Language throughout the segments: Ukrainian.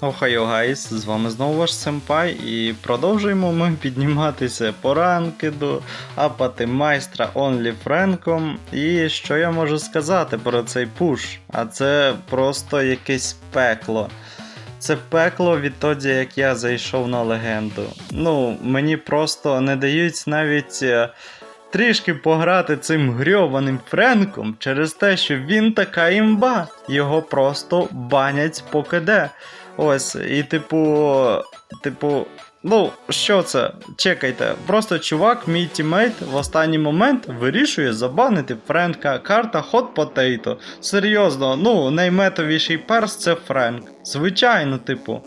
Охайо гайс, з вами знову ваш Семпай, і продовжуємо ми підніматися по ранкеду, апати майстра Онлі Френком. І що я можу сказати про цей пуш? А це просто якесь пекло. Це пекло відтоді, як я зайшов на легенду. Ну, мені просто не дають навіть. е, Трішки пограти цим грьованим Френком через те, що він така імба. Його просто банять по КД. Ось, і типу. Типу. Ну, що це? Чекайте. Просто чувак, мій тімейт, в останній момент вирішує забанити Френка. Карта Hot Potato. Серйозно, ну, найметовіший перс це Френк. Звичайно, типу.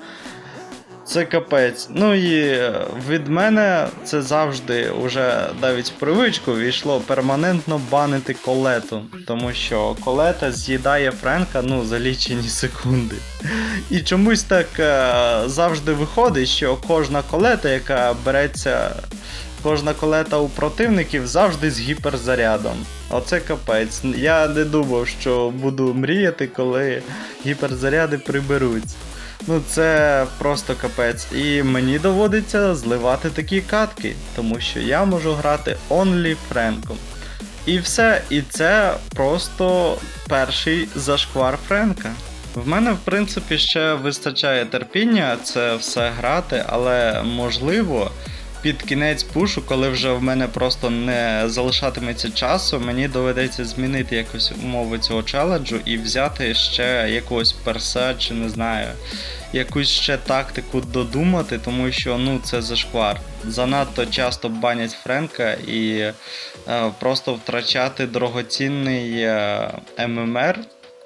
Це капець. Ну і е, від мене це завжди уже навіть привичку війшло перманентно банити колету. Тому що колета з'їдає Френка ну за лічені секунди. І чомусь так е, завжди виходить, що кожна колета, яка береться. Кожна колета у противників завжди з гіперзарядом. Оце капець. Я не думав, що буду мріяти, коли гіперзаряди приберуться. Ну це просто капець. І мені доводиться зливати такі катки, тому що я можу грати онлі Френком. І все, і це просто перший зашквар Френка. В мене, в принципі, ще вистачає терпіння це все грати, але можливо. Під кінець пушу, коли вже в мене просто не залишатиметься часу, мені доведеться змінити якось умови цього челенджу і взяти ще якогось перса, чи не знаю, якусь ще тактику додумати, тому що ну це зашквар. Занадто часто банять Френка і е, просто втрачати дорогоцінний е, ММР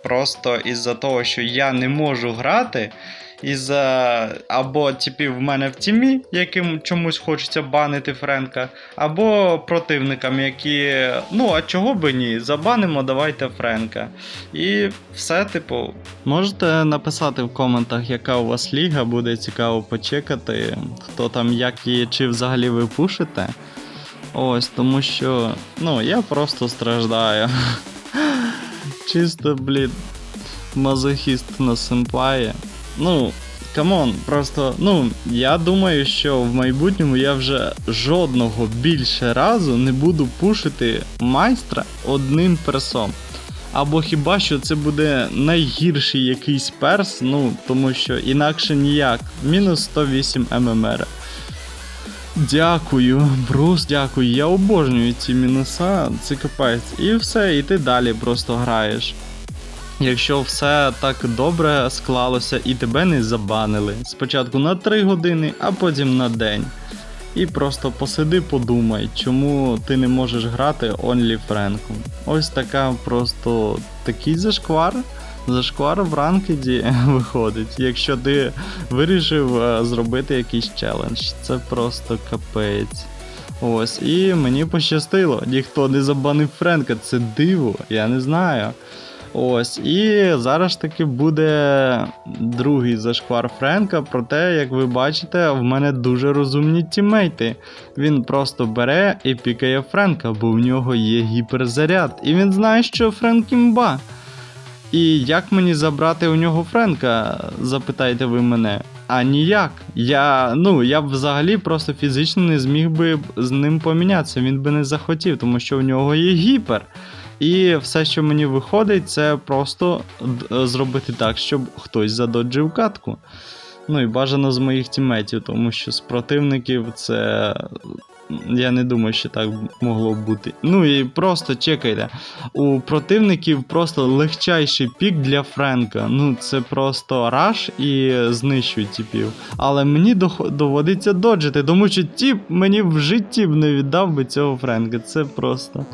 просто із-за того, що я не можу грати. Із-за або типів в мене в тімі, яким чомусь хочеться банити Френка, або противникам, які. Ну, а чого би ні? Забанимо, давайте Френка. І все, типу. Можете написати в коментах, яка у вас ліга, буде цікаво почекати, хто там як її, чи взагалі ви пушите. Ось, тому що. Ну, я просто страждаю. Чисто, блін, мазохіст на симпає. Ну, камон, просто, ну, я думаю, що в майбутньому я вже жодного більше разу не буду пушити майстра одним персом. Або хіба що це буде найгірший якийсь перс, ну, тому що інакше ніяк. Мінус 108 ММР. Дякую, брус, дякую. Я обожнюю ці мінуса, це капець. І все, і ти далі просто граєш. Якщо все так добре склалося і тебе не забанили. Спочатку на 3 години, а потім на день. І просто посиди, подумай, чому ти не можеш грати Only Френком. Ось така просто такий зашквар. Зашквар в ранкеді виходить, якщо ти вирішив е, зробити якийсь челендж. Це просто капець. Ось, і мені пощастило. Ніхто не забанив Френка, це диво, я не знаю. Ось, і зараз таки буде другий зашквар Френка. Проте, як ви бачите, в мене дуже розумні тімейти. Він просто бере і пікає Френка, бо в нього є гіперзаряд. І він знає, що Френк імба. І як мені забрати у нього Френка, запитаєте ви мене. А ніяк. Я, ну, я б взагалі просто фізично не зміг би з ним помінятися. Він би не захотів, тому що у нього є гіпер. І все, що мені виходить, це просто зробити так, щоб хтось задоджив катку. Ну і бажано з моїх тімейтів, тому що з противників це. Я не думаю, що так могло б бути. Ну і просто чекайте. У противників просто легчайший пік для Френка. Ну це просто раш і знищують типів. Але мені доводиться доджити, тому що тіп мені в житті б не віддав би цього Френка. Це просто.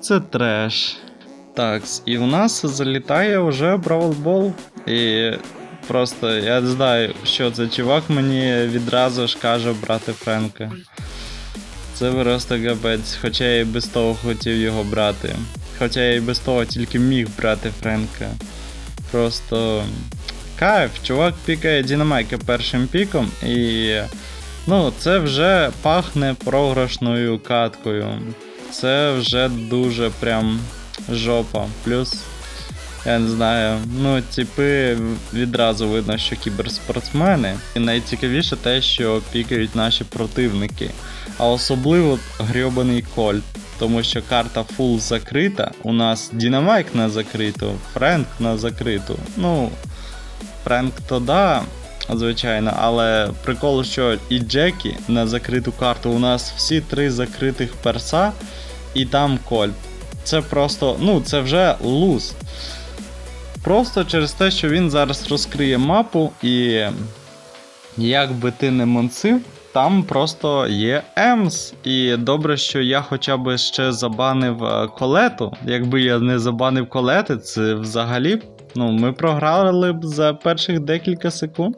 Це треш. Так, і у нас залітає вже Бравл Бол. І просто я не знаю, що це чувак мені відразу ж каже брати Френка. Це просто габець, хоча я і без того хотів його брати. Хоча я і без того тільки міг брати Френка. Просто кайф, чувак пікає Дінамайка першим піком і. Ну, це вже пахне програшною каткою. Це вже дуже прям жопа. Плюс Я не знаю, ну, типи відразу видно, що кіберспортсмени. І найцікавіше те, що пікають наші противники. А особливо грьобаний кольт. Тому що карта фул закрита. У нас Дінамайк на закриту, Френк на закриту. Ну, Френк то да, звичайно, але прикол, що і Джекі на закриту карту у нас всі три закритих перса, і там кольт. Це просто, ну, це вже луз. Просто через те, що він зараз розкриє мапу, і як би ти не монсив, там просто є Емс. І добре, що я хоча б ще забанив е, колету. Якби я не забанив колети, це взагалі. Ну, ми програли б за перших декілька секунд.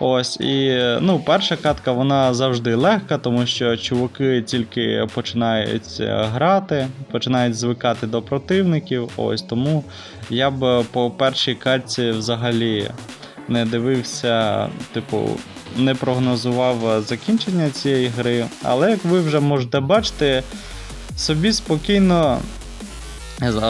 Ось, і е, ну, перша катка вона завжди легка, тому що чуваки тільки починають е, грати, починають звикати до противників. Ось тому я б по першій катці взагалі не дивився, типу, не прогнозував е, закінчення цієї гри. Але як ви вже можете бачити, собі спокійно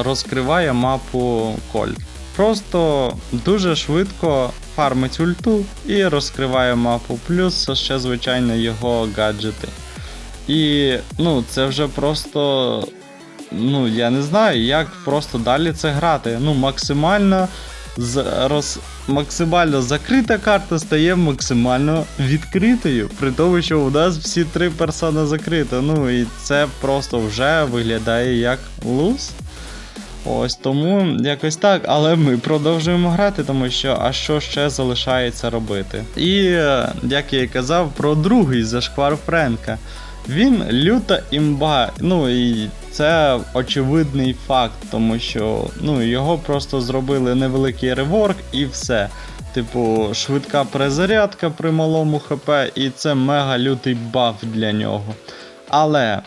розкриває мапу Кольт. Просто дуже швидко фармить ульту і розкриває мапу. Плюс ще, звичайно, його гаджети. І ну, це вже просто. Ну, я не знаю, як просто далі це грати. Ну, максимально з, роз, максимально закрита карта стає максимально відкритою. При тому, що у нас всі три персона закриті. Ну і це просто вже виглядає як луз. Ось тому якось так, але ми продовжуємо грати, тому що а що ще залишається робити. І е, як я і казав, про другий зашквар Френка. Він люта імба. Ну і це очевидний факт, тому що ну, його просто зробили невеликий реворк і все. Типу, швидка перезарядка при малому ХП, і це мега лютий баф для нього. Але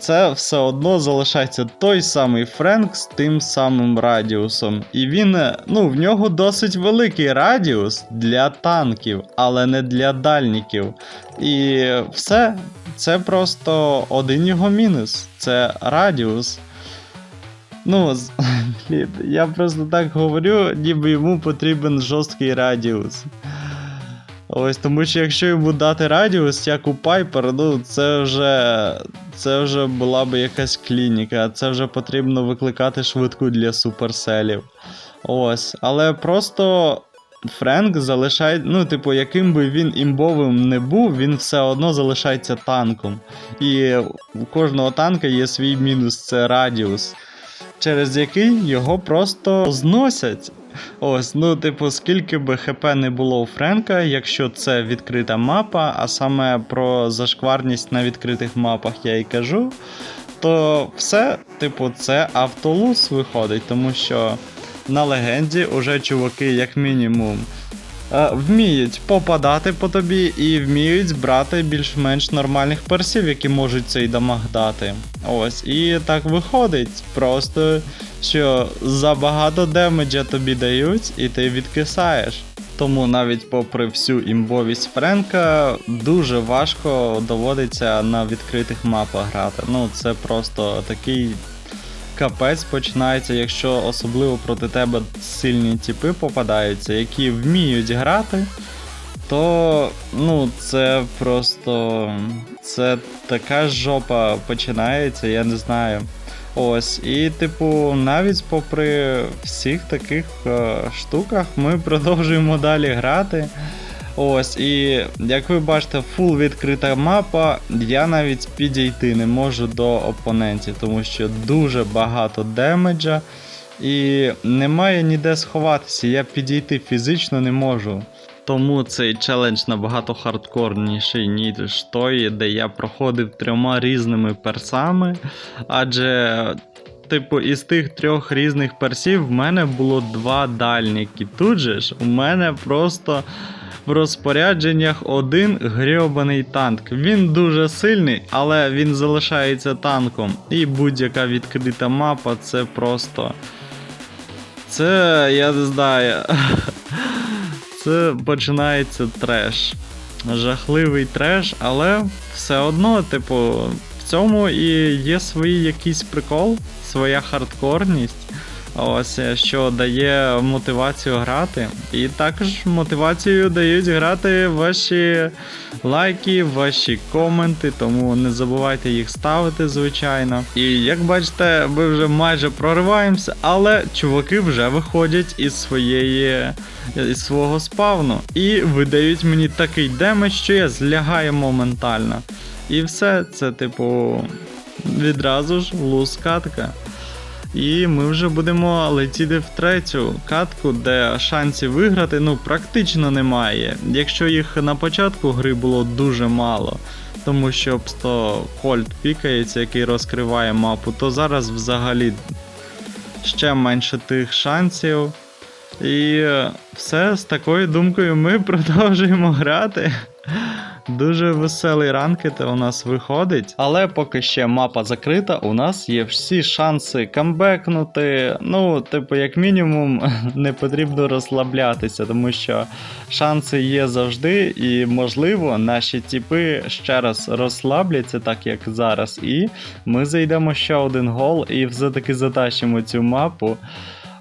це все одно залишається той самий Френк з тим самим радіусом. І він, е, ну, в нього досить великий радіус для танків, але не для дальників. І все, це просто один його мінус. Це радіус. Ну, я просто так говорю, ніби йому потрібен жорсткий радіус. Ось, тому що якщо йому дати радіус, як у Пайпер, ну це вже. Це вже була б якась клініка, це вже потрібно викликати швидку для суперселів. Ось. Але просто Френк залишає. Ну, типу, яким би він імбовим не був, він все одно залишається танком. І у кожного танка є свій мінус, це радіус, через який його просто зносять. Ось, ну, типу, скільки би ХП не було у Френка, якщо це відкрита мапа, а саме про зашкварність на відкритих мапах я і кажу, то все, типу, це автолуз виходить, тому що на легенді уже чуваки, як мінімум, е, вміють попадати по тобі і вміють брати більш-менш нормальних персів, які можуть цей дамаг дати. Ось, і так виходить. Просто що забагато демеджа тобі дають, і ти відкисаєш. Тому навіть попри всю імбовість Френка, дуже важко доводиться на відкритих мапах грати. Ну, це просто такий капець починається, якщо особливо проти тебе сильні тіпи попадаються, які вміють грати. То ну, це просто це така жопа починається, я не знаю. Ось, і, типу, навіть попри всіх таких е, штуках, ми продовжуємо далі грати. Ось, і як ви бачите, фул відкрита мапа, я навіть підійти не можу до опонентів, тому що дуже багато демеджа. І немає ніде сховатися, я підійти фізично не можу. Тому цей челендж набагато хардкорніший, ніж той, де я проходив трьома різними персами. Адже, типу, із тих трьох різних персів в мене було два дальніки. Тут же ж у мене просто в розпорядженнях один грьобаний танк. Він дуже сильний, але він залишається танком. І будь-яка відкрита мапа це просто. Це я не знаю. Це починається треш. Жахливий треш, але все одно, типу, в цьому і є свій якийсь прикол, своя хардкорність. Ось е, що дає мотивацію грати. І також мотивацію дають грати ваші лайки, ваші коменти, тому не забувайте їх ставити, звичайно. І як бачите, ми вже майже прориваємося, але чуваки вже виходять із своєї із свого спавну і видають мені такий демедж, що я злягаю моментально. І все, це, типу, відразу ж луз катка. І ми вже будемо летіти в третю катку, де шансів виграти ну практично немає. Якщо їх на початку гри було дуже мало, тому що просто Кольт пікається, який розкриває мапу, то зараз взагалі ще менше тих шансів. І все з такою думкою ми продовжуємо грати. Дуже веселий ранкет у нас виходить. Але поки ще мапа закрита, у нас є всі шанси камбекнути. Ну, типу, як мінімум, не потрібно розслаблятися, тому що шанси є завжди, і можливо, наші тіпи ще раз розслабляться, так як зараз. І ми зайдемо ще один гол і все-таки затащимо цю мапу.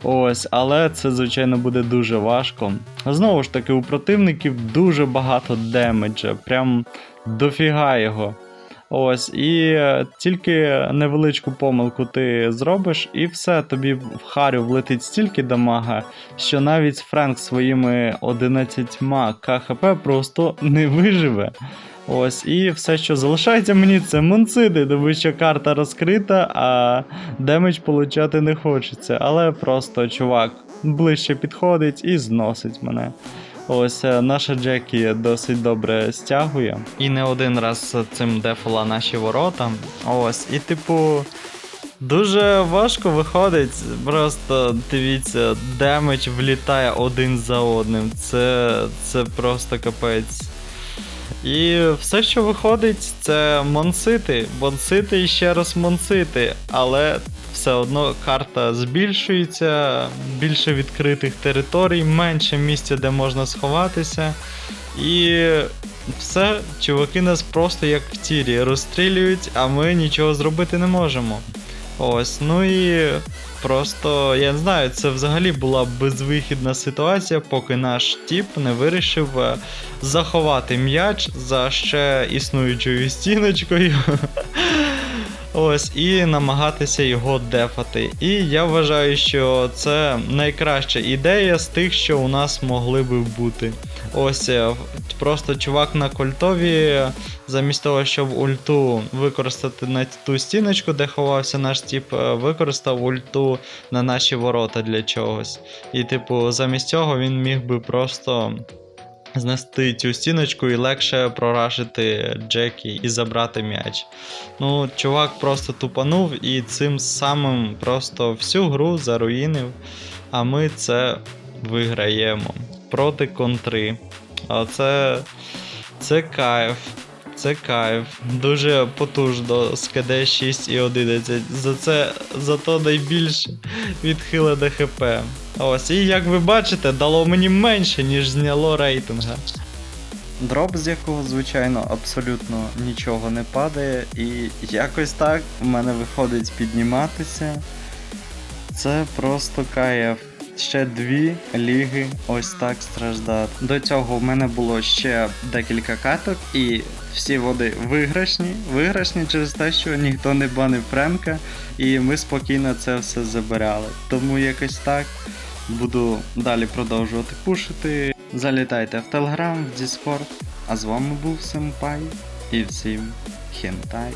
Ось, але це, звичайно, буде дуже важко. Знову ж таки, у противників дуже багато демеджа, прям дофіга його. Ось, і е, тільки невеличку помилку ти зробиш, і все, тобі в харю влетить стільки дамага, що навіть Френк своїми 11 КХП просто не виживе. Ось, і все, що залишається мені, це монциди, тому що карта розкрита, а демедж получати не хочеться. Але просто чувак ближче підходить і зносить мене. Ось е, наша Джекі досить добре стягує. І не один раз цим дефола наші ворота. Ось, і типу. Дуже важко виходить, просто дивіться, демедж влітає один за одним. Це, це просто капець. І все, що виходить, це монсити, монсити і ще раз монсити, але все одно карта збільшується, більше відкритих територій, менше місця, де можна сховатися. І все, чуваки нас просто як в тірі розстрілюють, а ми нічого зробити не можемо. Ось, ну і просто, я не знаю, це взагалі була безвихідна ситуація, поки наш тіп не вирішив е, заховати м'яч за ще існуючою стіночкою. Ось, і намагатися його дефати. І я вважаю, що це найкраща ідея з тих, що у нас могли би бути. Ось е, просто чувак на кольтові, замість того, щоб ульту використати на ту стіночку, де ховався наш тип, е, використав ульту на наші ворота для чогось. І, типу, замість цього він міг би просто. Знести цю стіночку і легше прорашити Джекі і забрати м'яч. Ну, чувак просто тупанув і цим самим просто всю гру заруїнив. А ми це виграємо проти контри. А це, це кайф. Це кайф. Дуже потужно з КД 6 і 11. За це зато найбільше відхилене ХП. Ось, і як ви бачите, дало мені менше, ніж зняло рейтинга. Дроп, з якого, звичайно, абсолютно нічого не падає, і якось так в мене виходить підніматися. Це просто кайф. Ще дві ліги ось так страждати. До цього в мене було ще декілька каток, і всі води виграшні. Виграшні через те, що ніхто не банив Френка, і ми спокійно це все забирали. Тому якось так буду далі продовжувати пушити. Залітайте в Телеграм, в Discord. А з вами був Семпай і всім хентай.